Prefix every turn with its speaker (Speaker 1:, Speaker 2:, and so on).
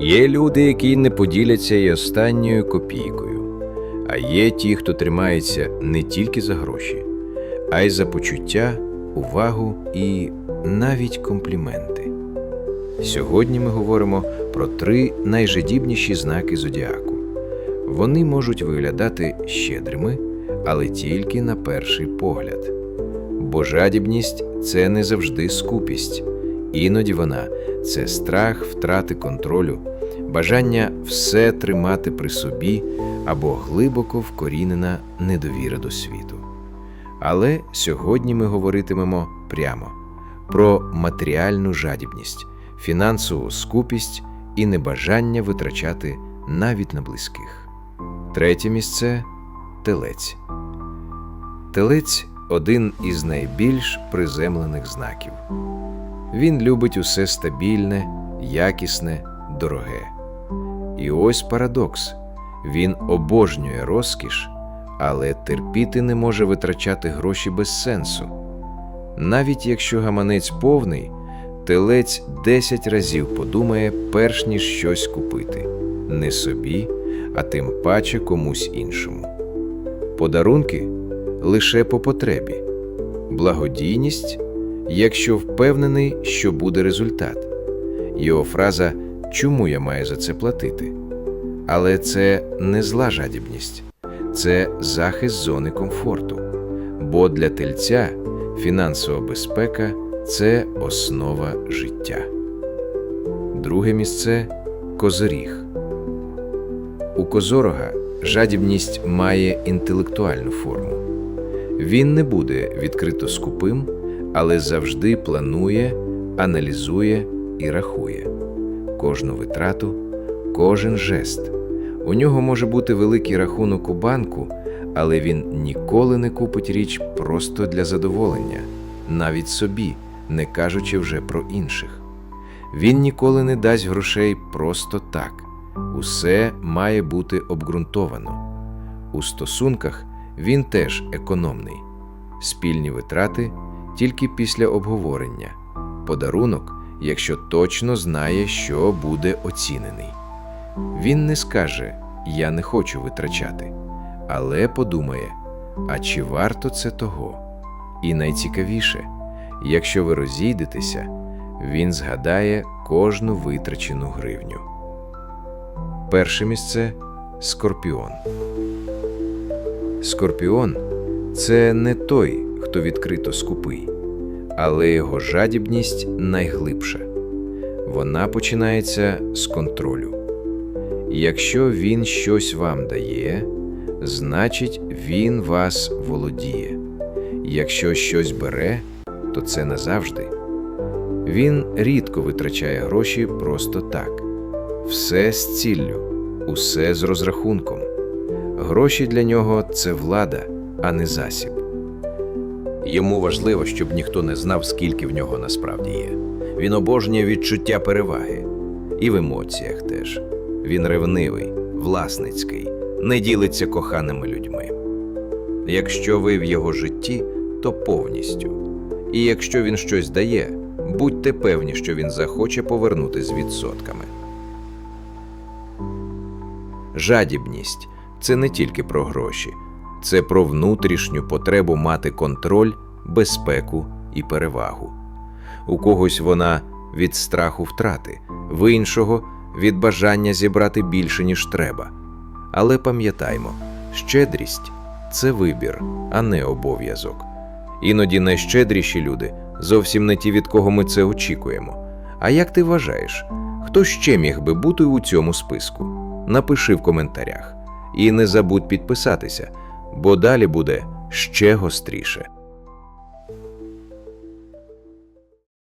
Speaker 1: Є люди, які не поділяться й останньою копійкою, а є ті, хто тримається не тільки за гроші, а й за почуття, увагу і навіть компліменти. Сьогодні ми говоримо про три найжадібніші знаки зодіаку. Вони можуть виглядати щедрими, але тільки на перший погляд. Бо жадібність це не завжди скупість, іноді вона це страх втрати контролю, бажання все тримати при собі або глибоко вкорінена недовіра до світу. Але сьогодні ми говоритимемо прямо про матеріальну жадібність, фінансову скупість і небажання витрачати навіть на близьких. Третє місце телець. Телець один із найбільш приземлених знаків. Він любить усе стабільне, якісне, дороге. І ось парадокс: він обожнює розкіш, але терпіти не може витрачати гроші без сенсу. Навіть якщо гаманець повний, телець 10 разів подумає, перш ніж щось купити не собі, а тим паче комусь іншому. Подарунки лише по потребі, благодійність, якщо впевнений, що буде результат. Його фраза Чому я маю за це платити? Але це не зла жадібність, це захист зони комфорту. Бо для тельця фінансова безпека це основа життя. Друге місце козоріг. У козорога жадібність має інтелектуальну форму. Він не буде відкрито скупим, але завжди планує, аналізує і рахує кожну витрату, кожен жест. У нього може бути великий рахунок у банку, але він ніколи не купить річ просто для задоволення, навіть собі, не кажучи вже про інших. Він ніколи не дасть грошей просто так. Усе має бути обґрунтовано. У стосунках він теж економний. Спільні витрати тільки після обговорення, подарунок, якщо точно знає, що буде оцінений. Він не скаже Я не хочу витрачати, але подумає, а чи варто це того? І найцікавіше, якщо ви розійдетеся, він згадає кожну витрачену гривню. Перше місце Скорпіон. Скорпіон це не той, хто відкрито скупий, але його жадібність найглибша. Вона починається з контролю. Якщо він щось вам дає, значить він вас володіє. Якщо щось бере, то це назавжди. Він рідко витрачає гроші просто так. Все з ціллю, усе з розрахунком. Гроші для нього це влада, а не засіб. Йому важливо, щоб ніхто не знав, скільки в нього насправді є. Він обожнює відчуття переваги. І в емоціях теж. Він ревнивий, власницький, не ділиться коханими людьми. Якщо ви в його житті, то повністю. І якщо він щось дає, будьте певні, що він захоче повернути з відсотками. Жадібність це не тільки про гроші, це про внутрішню потребу мати контроль, безпеку і перевагу. У когось вона від страху втрати, в іншого від бажання зібрати більше, ніж треба. Але пам'ятаймо, щедрість це вибір, а не обов'язок. Іноді найщедріші люди зовсім не ті, від кого ми це очікуємо. А як ти вважаєш, хто ще міг би бути у цьому списку? Напиши в коментарях. І не забудь підписатися, бо далі буде ще гостріше.